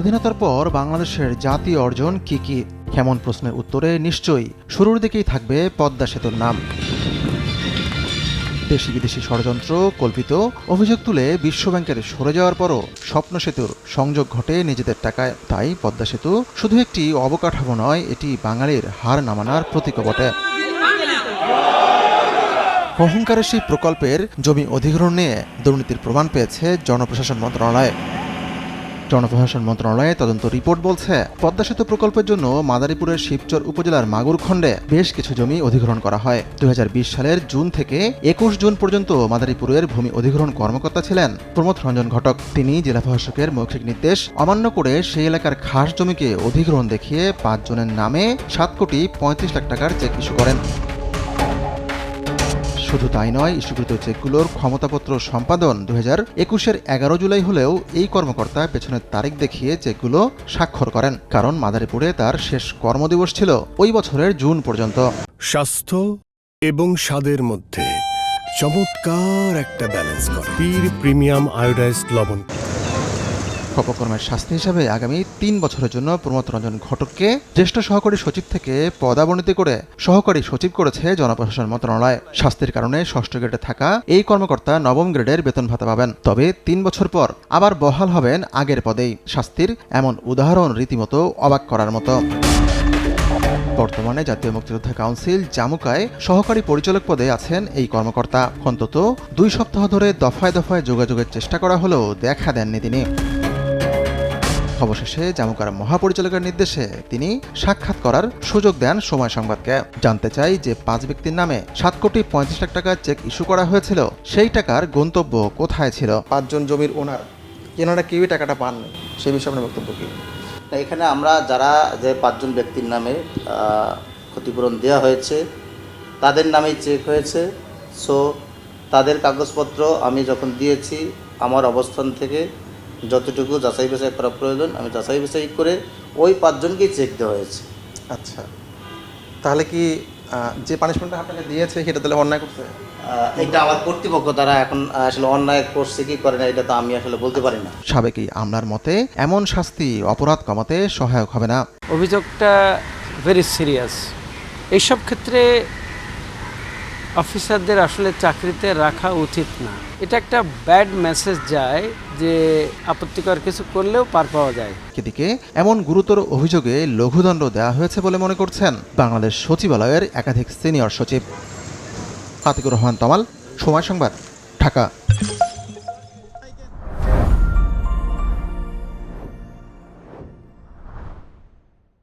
স্বাধীনতার পর বাংলাদেশের জাতীয় অর্জন কি কি? এমন প্রশ্নের উত্তরে নিশ্চয়ই শুরুর দিকেই থাকবে পদ্মা সেতুর নাম। দেশি বিদেশি ষড়যন্ত্র কল্পিত অভিযোগ তুলে বিশ্বব্যাংকের সরে যাওয়ার পরও স্বপ্ন সেতুর সংযোগ ঘটে নিজেদের টাকায়। তাই পদ্মা সেতু শুধু একটি অবকাঠামো নয়, এটি বাঙালির হার নামানোর প্রতীক বটে। অহংকারের সেই প্রকল্পের জমি অধিগ্রহণ নিয়ে দুর্নীতির প্রমাণ পেয়েছে জনপ্রশাসন মন্ত্রণালয়। জনপ্রশাসন মন্ত্রণালয়ে তদন্ত রিপোর্ট বলছে, পদ্মা সেতু প্রকল্পের জন্য মাদারীপুরের শিবচর উপজেলার মাগুরখণ্ডে বেশ কিছু জমি অধিগ্রহণ করা হয়। দু হাজার বিশ সালের জুন থেকে একুশ জুন পর্যন্ত মাদারীপুরের ভূমি অধিগ্রহণ কর্মকর্তা ছিলেন প্রমোদ রঞ্জন ঘটক। তিনি জেলা প্রশাসকের মৌখিক নির্দেশ, অমান্য করে সেই এলাকার খাস জমিকে অধিগ্রহণ দেখিয়ে পাঁচ জনের নামে সাত কোটি পঁয়ত্রিশ লাখ টাকার চেক ইস্যু করেন। শুধু তাই নয় ইস্যুকৃত চেকগুলোর ক্ষমতাপত্র সম্পাদন দু হাজার একুশের এগারো জুলাই হলেও এই কর্মকর্তা পেছনের তারিখ দেখিয়ে চেকগুলো স্বাক্ষর করেন। কারণ মাদারীপুরে তার শেষ কর্মদিবস ছিল ওই বছরের জুন পর্যন্ত। স্বাস্থ্য এবং স্বাদের মধ্যে চমৎকার একটা ব্যালেন্স করে। পীর প্রিমিয়াম আয়োডাইজড লবণ। অপকর্মের শাস্তি হিসাবে আগামী তিন বছরের জন্য প্রমোদ রঞ্জন ঘটককে জ্যেষ্ঠ সহকারী সচিব থেকে পদাবনতি করে সহকারী সচিব করেছে জনপ্রশাসন মন্ত্রণালয়। শাস্তির কারণে ষষ্ঠ গ্রেডে থাকা এই কর্মকর্তা নবম গ্রেডের বেতন ভাতা পাবেন। তবে তিন বছর পর আবার বহাল হবেন আগের পদেই। শাস্তির এমন উদাহরণ রীতিমতো অবাক করার মতো। বর্তমানে জাতীয় মুক্তিযোদ্ধা কাউন্সিল জামুকায় সহকারী পরিচালক পদে আছেন এই কর্মকর্তা। অন্তত দুই সপ্তাহ ধরে দফায় দফায় যোগাযোগের চেষ্টা করা হলেও দেখা দেননি তিনি। অবশেষে জামুকার মহাপরিচালকের নির্দেশে তিনি সাক্ষাৎ করার সুযোগ দেন সময় সংবাদকে। জানতে চাই যে পাঁচ ব্যক্তির নামে সাত কোটি পঁয়ত্রিশ লাখ টাকা চেক ইস্যু করা হয়েছিল সেই টাকার গন্তব্য কোথায় ছিল? পাঁচজন জমির ওনার এনারা কেউই টাকাটা পাননি সেই বিষয়ে আপনার বক্তব্য কি? এখানে আমরা যারা যে পাঁচজন ব্যক্তির নামে ক্ষতিপূরণ দেওয়া হয়েছে তাদের নামেই চেক হয়েছে। সো তাদের কাগজপত্র আমি যখন দিয়েছি আমার অবস্থান থেকে যতটুকু যাচাই বাছাই করা প্রয়োজন আমি যাচাই বাছাই করে ওই পাঁচজনকেই চেক দেওয়া হয়েছে। আচ্ছা। তাহলে কি যে পানিশমেন্টটা আপনাকে দিয়েছে সেটা তাহলে অন্যায় করছে? এটা আমার কর্তৃপক্ষ তারা এখন আসলে অন্যায় করছে কি করে না এটা তো আমি আসলে বলতে পারি না। সাবেক এই আমলার মতে এমন শাস্তি অপরাধ কমাতে সহায়ক হবে না। অভিযোগটা ভেরি সিরিয়াস এইসব ক্ষেত্রে অফিসারদের আসলে চাকরিতে রাখা উচিত না। এটা একটা ব্যাড মেসেজ যায় যে আপত্তিকর কিছু করলেও পার পাওয়া যায়। এদিকে এমন গুরুতর অভিযোগে লঘুদণ্ড দেওয়া হয়েছে বলে মনে করছেন বাংলাদেশ সচিবালয়ের একাধিক সিনিয়র সচিব। আতিকুর রহমান তমাল, সময় সংবাদ, ঢাকা।